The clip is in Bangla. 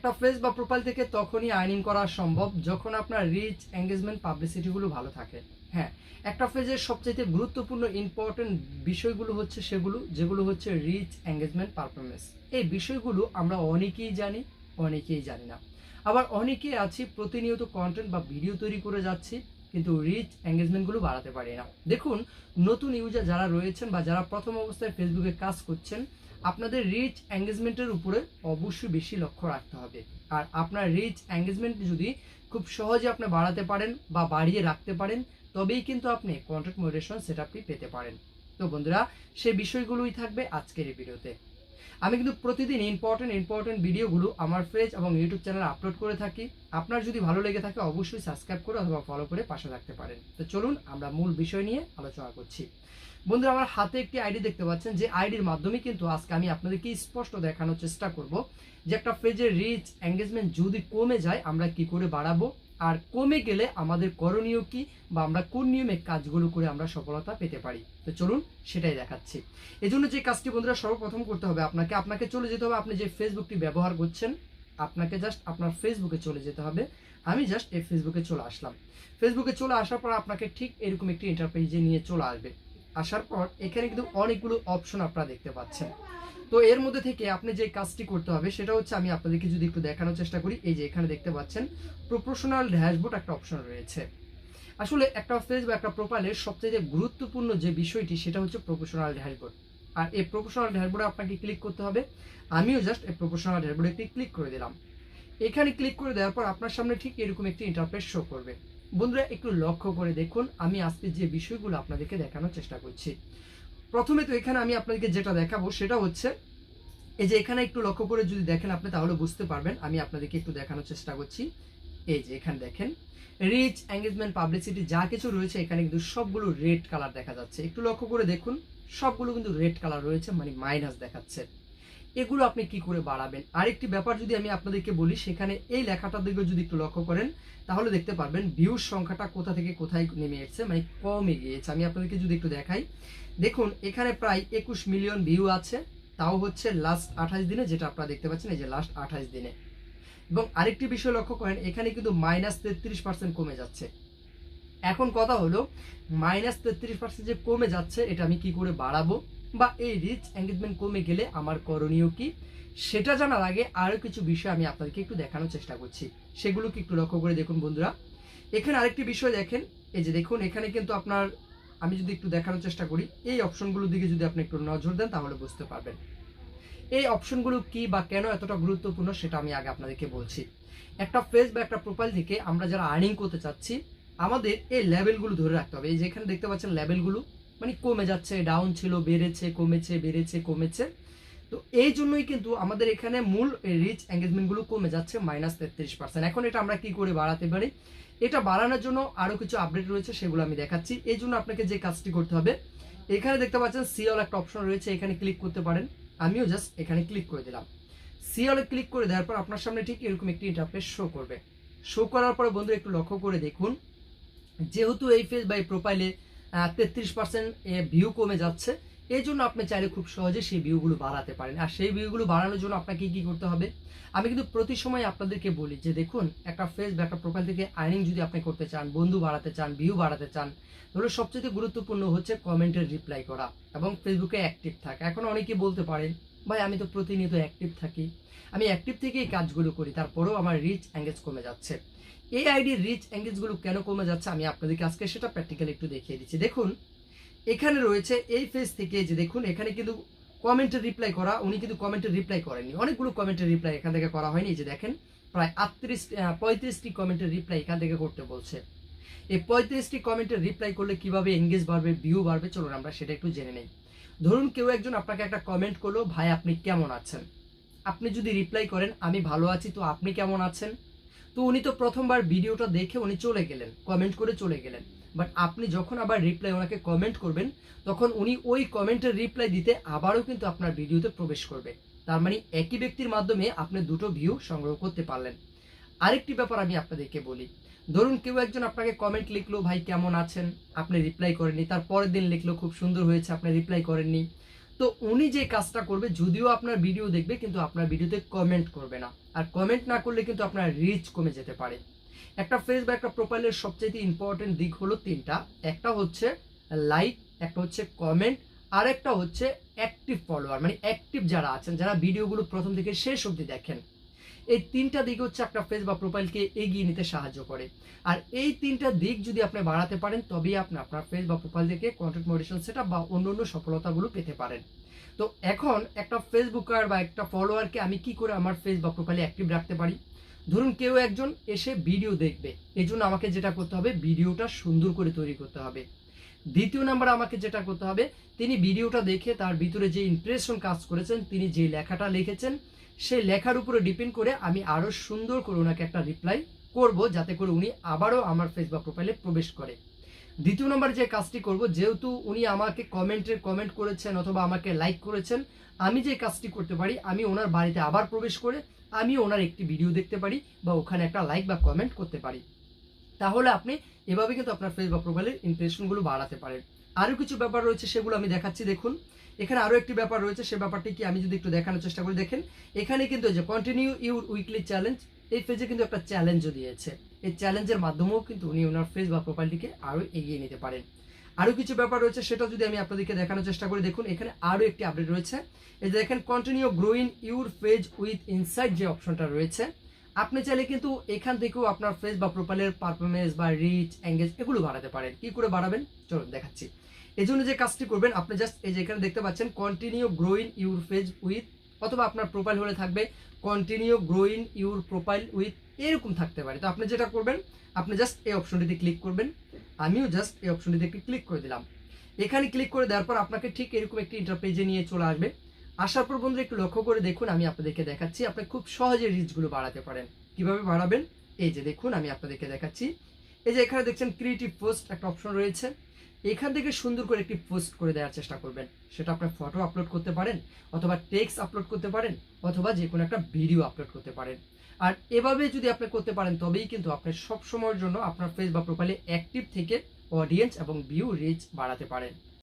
একটা ফেস বা প্রোফাইল থেকে তখনই আর্নিং করা সম্ভব যখন আপনার রিচ এঙ্গেজমেন্ট পাবলিসিটিগুলো ভালো থাকে। হ্যাঁ একটা ফেজের সবচেয়ে গুরুত্বপূর্ণ ইম্পর্টেন্ট বিষয়গুলো হচ্ছে সেগুলো, যেগুলো হচ্ছে রিচ এঙ্গেজমেন্ট পারফরমেন্স এই বিষয়গুলো আমরা অনেকেই জানি অনেকেই জানি না। আবার অনেকেই আছি, প্রতিনিয়ত কন্টেন্ট বা ভিডিও তৈরি করে যাচ্ছি, কিন্তু রিচ এঙ্গেজমেন্টগুলো বাড়াতে পারি না। দেখুন, নতুন ইউজার যারা রয়েছেন বা যারা প্রথম অবস্থায় ফেসবুকে কাজ করছেন আপনাদের রিচ এঙ্গেজমেন্টের উপরে অবশ্যই বেশি লক্ষ্য রাখতে হবে। আর আপনার রিচ এঙ্গেজমেন্ট যদি খুব সহজে আপনি বাড়াতে পারেন বা বাড়িয়ে রাখতে পারেন, তবেই কিন্তু আপনি কন্টেন্ট মডারেশন সেটআপটি পেতে পারেন। তো বন্ধুরা সেই বিষয়গুলোই থাকবে আজকের এই ভিডিওতে। আমি কিন্তু প্রতিদিন ইম্পর্টেন্ট ইম্পর্টেন্ট ভিডিওগুলো আমার পেজ এবং ইউটিউব চ্যানেলে আপলোড করে থাকি। আপনার যদি ভালো লেগে থাকে, অবশ্যই সাবস্ক্রাইব করে অথবা ফলো করে পাশে থাকতে পারেন। তো চলুন আমরা মূল বিষয় নিয়ে আলোচনা করছি। বন্ধুরা, আমার হাতে একটি আইডি দেখতে পাচ্ছেন, যে আইডির মাধ্যমে কিন্তু আজকে আমি আপনাদেরকে স্পষ্ট দেখানোর চেষ্টা করব যে একটা পেজের রিচ এঙ্গেজমেন্ট যদি কমে যায়, আমরা কি করে বাড়াবো? আর কমে গেলে আমাদের করণীয় কি? বা আমরা কোন নিয়মে কাজগুলো করে আমরা সফলতা পেতে পারি? তো চলুন, সেটাই দেখাচ্ছি। এই জন্য যে কাজটি বন্ধুরা, সর্বপ্রথম করতে হবে আপনাকে আপনাকে চলে যেতে হবে, আপনি যে ফেসবুকটি ব্যবহার করছেন, আপনাকে জাস্ট আপনার ফেসবুকে চলে যেতে হবে। আমি জাস্ট এই ফেসবুকে চলে আসলাম। ফেসবুকে চলে আসার পর আপনাকে ঠিক এরকম একটি ইন্টারপেজে নিয়ে চলে আসবে। আসার পর এখানে কিন্তু অনেকগুলো অপশন আপনারা দেখতে পাচ্ছেন। তো এর মধ্যে থেকে আপনি যে কাজটি করতে হবে, সেটা হচ্ছে আমি আপনাদেরকে যদি একটু দেখানোর চেষ্টা করি, এই যে এখানে দেখতে পাচ্ছেন প্রপোর্শনাল ড্যাশবোর্ড একটা অপশন রয়েছে। আসলে একটা পেজ বা একটা প্রোফাইলের সবচেয়ে গুরুত্বপূর্ণ যে বিষয়টি, সেটা হচ্ছে প্রপোর্শনাল ড্যাশবোর্ড আর এই প্রপোর্শনাল ড্যাশবোর্ডে আপনাকে ক্লিক করতে হবে। আমিও জাস্ট এই প্রপোর্শনাল ড্যাশবোর্ডে ক্লিক করে দিলাম। এখানে ক্লিক করে দেওয়ার পর আপনার সামনে ঠিক এরকম একটি ইন্টারফেস শো করবে। বন্ধুরা, একটু লক্ষ্য করে দেখুন, আমি আজকে যে বিষয়গুলো আপনাদেরকে দেখানোর চেষ্টা করছি। প্রথমে তো এখানে আমি আপনাদেরকে যেটা দেখাবো, সেটা হচ্ছে, এই যে এখানে একটু লক্ষ্য করে যদি দেখেন আপনি, তাহলে বুঝতে পারবেন, আমি আপনাদেরকে একটু দেখানোর চেষ্টা করছি। এই যে এখানে দেখেন রিচ এঙ্গেজমেন্ট পাবলিসিটি যা কিছু রয়েছে, এখানে কিন্তু সবগুলো রেড কালার দেখা যাচ্ছে। একটু লক্ষ্য করে দেখুন, সবগুলো কিন্তু রেড কালার রয়েছে মানে মাইনাস দেখাচ্ছে। এগুলো আপনি কি করে বাড়াবেন? আরেকটি ব্যাপার যদি আমি আপনাদেরকে বলি, সেখানে এই লেখাটার দিকে যদি একটু লক্ষ্য করেন, তাহলে দেখতে পারবেন ভিউর সংখ্যাটা কোথা থেকে কোথায় নেমে এসেছে মানে কমে গিয়েছে। আমি আপনাদেরকে যদি একটু দেখাই, দেখুন, এখানে প্রায় একুশ মিলিয়ন ভিউ আছে। তাও হচ্ছে লাস্ট আঠাশ দিনে, যেটা আপনারা দেখতে পাচ্ছেন, এই যে লাস্ট আঠাশ দিনে। এবং আরেকটি বিষয় লক্ষ্য করেন, এখানে কিন্তু মাইনাস তেত্রিশ পার্সেন্ট কমে যাচ্ছে। এখন কথা হলো মাইনাস তেত্রিশ পার্সেন্ট যে কমে যাচ্ছে, এটা আমি কি করে বাড়াবো? বা এই রিচ এঙ্গেজমেন্ট কমে গেলে আমার করণীয় কি? সেটা জানার আগে আরও কিছু বিষয় আমি আপনাদেরকে একটু দেখানোর চেষ্টা করছি। সেগুলোকে একটু লক্ষ্য করে দেখুন বন্ধুরা। এখানে আরেকটি বিষয় দেখেন। এই যে দেখুন, এখানে কিন্তু আপনার আমি যদি একটু দেখানোর চেষ্টা করি, এই অপশনগুলোর দিকে যদি আপনি একটু নজর দেন, তাহলে বুঝতে পারবেন। এই অপশনগুলো কি বা কেন এতটা গুরুত্বপূর্ণ, সেটা আমি আগে আপনাদেরকে বলছি। একটা ফেস বা একটা প্রোফাইল থেকে আমরা যারা আর্নিং করতে চাচ্ছি, আমাদের এই লেভেলগুলো ধরে রাখতে হবে। এই যে এখানে দেখতে পাচ্ছেন লেভেলগুলো মানে কমে যাচ্ছে ডাউন ছিল, বেড়েছে, কমেছে বেড়েছে, কমেছে। তো এই জন্যই কিন্তু আমাদের এখানে মূল রিচ এঙ্গেজমেন্টগুলো কমে যাচ্ছে মাইনাস তেত্রিশ পার্সেন্ট এখন এটা আমরা কি করে বাড়াতে পারি? এটা বাড়ানোর জন্য আরও কিছু আপডেট রয়েছে, সেগুলো আমি দেখাচ্ছি। এই জন্য আপনাকে যে কাজটি করতে হবে, এখানে দেখতে পাচ্ছেন সিঅল একটা অপশন রয়েছে, এখানে ক্লিক করতে পারেন। আমিও জাস্ট এখানে ক্লিক করে দিলাম। সিঅলে ক্লিক করে দেওয়ার পর আপনার সামনে ঠিক এরকম একটি ইন্টারফেস শো করবে। শো করার পরে বন্ধু একটু লক্ষ্য করে দেখুন, যেহেতু এই ফেস বা এই প্রোফাইলে তেত্রিশ পার্সেন্ট ভিউ কমে যাচ্ছে। এই জন্য আপনি চাইলে খুব সহজে সেই ভিউগুলো বাড়াতে পারেন। আর সেই ভিউগুলো বাড়ানোর জন্য আপনাকে কি করতে হবে? আমি কিন্তু প্রতি সময় আপনাদেরকে বলি যে, দেখুন, একটা ফেস বা একটা প্রোফাইল থেকে আর্নিং যদি আপনি করতে চান, বন্ধু বাড়াতে চান ভিউ বাড়াতে চান, তাহলে সবচেয়ে গুরুত্বপূর্ণ হচ্ছে কমেন্টের রিপ্লাই করা এবং ফেসবুকে অ্যাক্টিভ থাকা। এখন অনেকে বলতে পারেন, ভাই, আমি তো প্রতিনিয়ত অ্যাক্টিভ থাকি। আমি অ্যাক্টিভ থেকেই কাজগুলো করি, তারপরেও আমার রিচ অ্যাঙ্গেজ কমে যাচ্ছে। এই আইডির রিচ এঙ্গেজগুলো কেন কমে যাচ্ছে আমি আপনাদেরকে আজকে সেটা প্র্যাকটিক্যালি একটু দেখিয়ে দিচ্ছি। দেখুন, এখানে রয়েছে এই ফেজ থেকে যে দেখুন, এখানে কিন্তু কমেন্টের রিপ্লাই করা, উনি কিন্তু কমেন্টের রিপ্লাই করেননি। অনেকগুলো কমেন্টের রিপ্লাই এখান থেকে করা হয়নি যে দেখেন, প্রায় আটত্রিশ পঁয়ত্রিশটি কমেন্টের রিপ্লাই এখান থেকে করতে বলছে। এই পঁয়ত্রিশটি কমেন্টের রিপ্লাই করলে কীভাবে এঙ্গেজ বাড়বে ভিউ বাড়বে, চলুন আমরা সেটা একটু জেনে নেই। ধরুন কেউ একজন আপনাকে একটা কমেন্ট করল, ভাই, আপনি কেমন আছেন? আপনি যদি রিপ্লাই করেন, আমি ভালো আছি, তো আপনি কেমন আছেন? তো উনি তো প্রথমবার ভিডিওটা দেখে উনি চলে গেলেন কমেন্ট করে চলে গেলেন। বাট আপনি যখন আবার রিপ্লাই ওনাকে কমেন্ট করবেন, তখন উনি ওই কমেন্টের রিপ্লাই দিতে আবারও কিন্তু আপনার ভিডিওতে প্রবেশ করবে। তার মানে একই ব্যক্তির মাধ্যমে আপনি দুটো ভিউ সংগ্রহ করতে পারলেন। আরেকটি ব্যাপার আমি আপনাদেরকে বলি। ধরুন কেউ একজন আপনাকে কমেন্ট লিখলো, ভাই কেমন আছেন? আপনি রিপ্লাই করেননি, তার পরের দিন লিখলো, খুব সুন্দর হয়েছে, আপনি রিপ্লাই করেননি। তো উনি যে কাজটা করবে, যদিও আপনার ভিডিও দেখবে, কিন্তু আপনার ভিডিওতে কমেন্ট করবে না। আর কমেন্ট না করলে কিন্তু আপনার রিচ কমে যেতে পারে। একটা ফেস বা একটা প্রোফাইলের সবচেয়ে ইম্পর্টেন্ট দিক হলো তিনটা। একটা হচ্ছে লাইক একটা হচ্ছে কমেন্ট আর একটা হচ্ছে অ্যাক্টিভ ফলোয়ার মানে অ্যাক্টিভ যারা আছেন, যারা ভিডিওগুলো প্রথম থেকে শেষ অবধি দেখেন। এই তিনটা দিক হচ্ছে একটা ফেস বা প্রোফাইলকে এগিয়ে নিতে সাহায্য করে। আর এই তিনটা দিক যদি আপনি বাড়াতে পারেন, তবেই আপনি আপনার ফেস বা প্রোফাইল থেকে কন্টেন্ট মডিটেশন সেটআপ বা অন্য অন্য সফলতাগুলো পেতে পারেন। তো এখন একটা ফেসবুকার বা একটা ফলোয়ারকে আমি কি করে আমার ফেস বা প্রোফাইলে অ্যাক্টিভ রাখতে পারি? ধরুন কেউ একজন এসে ভিডিও দেখবে। এই জন্য আমাকে যেটা করতে হবে ভিডিওটা সুন্দর করে তৈরি করতে হবে। দ্বিতীয় নাম্বার আমাকে যেটা করতে হবে, তিনি ভিডিওটা দেখে তার ভিতরে যে ইমপ্রেশন কাজ করেছেন, তিনি যে লেখাটা লিখেছেন সেই লেখার উপরে ডিপেন্ড করে আমি আরও সুন্দর করে ওনাকে একটা রিপ্লাই করব, যাতে করে উনি আবারও আমার ফেসবুক প্রোফাইলে প্রবেশ করে। দ্বিতীয় নম্বর যে কাজটি করব, যেহেতু উনি আমাকে কমেন্টের কমেন্ট করেছেন অথবা আমাকে লাইক করেছেন, আমি যে কাজটি করতে পারি, আমি ওনার বাড়িতে আবার প্রবেশ করে আমি ওনার একটি ভিডিও দেখতে পারি বা ওখানে একটা লাইক বা কমেন্ট করতে পারি। তাহলে আপনি এভাবে কিন্তু আপনার ফেসবুক প্রোফাইলের ইমপ্রেশনগুলো বাড়াতে পারেন। আরও কিছু ব্যাপার রয়েছে সেগুলো আমি দেখাচ্ছি, দেখুন। এখানে আরও একটি ব্যাপার রয়েছে, সে ব্যাপারটি কি আমি যদি একটু দেখানোর চেষ্টা করি, দেখেন। এখানে কিন্তু যে কন্টিনিউ ইউর উইকলি চ্যালেঞ্জ এই পেজে কিন্তু একটা চ্যালেঞ্জও দিয়েছে। এই চ্যালেঞ্জের মাধ্যমেও কিন্তু উনি ওনার ফেস বা প্রোফাইলটিকে আরও এগিয়ে নিতে পারেন। আরও কিছু ব্যাপার রয়েছে, সেটা যদি আমি আপনাদেরকে দেখানোর চেষ্টা করি, দেখুন, এখানে আরও একটি আপডেট রয়েছে। এই যে দেখেন continue growing your page with inside যে অপশনটা রয়েছে, আপনি চাইলে কিন্তু এখান থেকেও আপনার ফেস বা প্রোফাইলের পারফরমেন্স বা রিচ এঙ্গেজ এগুলো বাড়াতে পারেন। কি করে বাড়াবেন? চলুন দেখাচ্ছি। এই জন্য যে কাজটি করবেন, আপনি জাস্ট এই যে এখানে দেখতে পাচ্ছেন continue growing your page with অথবা আপনার প্রোফাইল হলে থাকবে continue growing your profile with এরকম থাকতে পারে। তো আপনি যেটা করবেন, আপনি জাস্ট এই অপশনটিতে ক্লিক করবেন। আমিও জাস্ট এই অপশনটিতে একটি ক্লিক করে দিলাম। এখানে ক্লিক করে দেওয়ার পর আপনাকে ঠিক এরকম একটি ইন্টারপেজে নিয়ে চলে আসবে। আসার পর বন্ধুরা, একটু লক্ষ্য করে দেখুন, আমি আপনাদেরকে দেখাচ্ছি, আপনি খুব সহজে রিচগুলো বাড়াতে পারেন। কীভাবে বাড়াবেন? এই যে দেখুন, আমি আপনাদেরকে দেখাচ্ছি। এই যে এখানে দেখছেন ক্রিয়েটিভ পোস্ট একটা অপশন রয়েছে। এখান থেকে সুন্দর করে একটি পোস্ট করে দেওয়ার চেষ্টা করবেন। সেটা আপনার ফটো আপলোড করতে পারেন, অথবা টেক্সট আপলোড করতে পারেন, অথবা যে কোনো একটা ভিডিও আপলোড করতে পারেন। আর এভাবে যদি আপনি করতে পারেন, তবেই কিন্তু আপনি সব সময়ের জন্য আপনার ফেস বা প্রোফাইলে অ্যাক্টিভ থেকে অডিয়েন্স এবং ভিউ রিচ বাড়াতে পারেন।